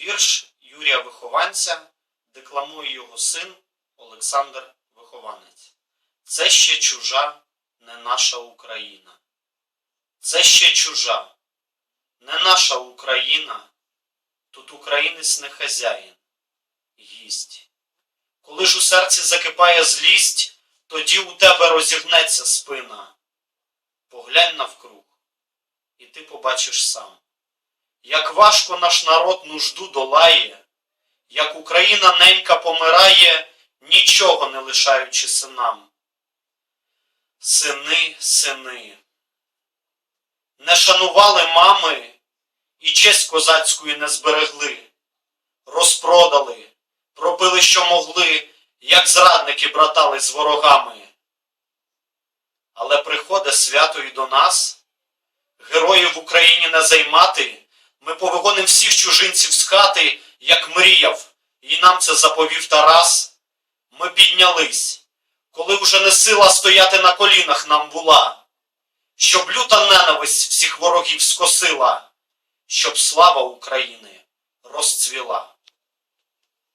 Вірш Юрія Вихованця декламує його син Олександр Вихованець. Це ще чужа, не наша Україна. Це ще чужа, не наша Україна. Тут українець не хазяїн, гість. Коли ж у серці закипає злість, тоді у тебе розігнеться спина. Поглянь навкруг, і ти побачиш сам, як важко наш народ нужду долає, як Україна ненька помирає, нічого не лишаючи синам. Сини, сини, не шанували мами і честь козацької не зберегли, розпродали, пропили, що могли, як зрадники братали з ворогами. Але приходить свято і до нас, героїв в Україні не займати, ми повигоним всіх чужинців з хати, як мріяв, і нам це заповів Тарас. Ми піднялись, коли вже не сила стояти на колінах нам була, щоб люта ненависть всіх ворогів скосила, щоб слава України розцвіла.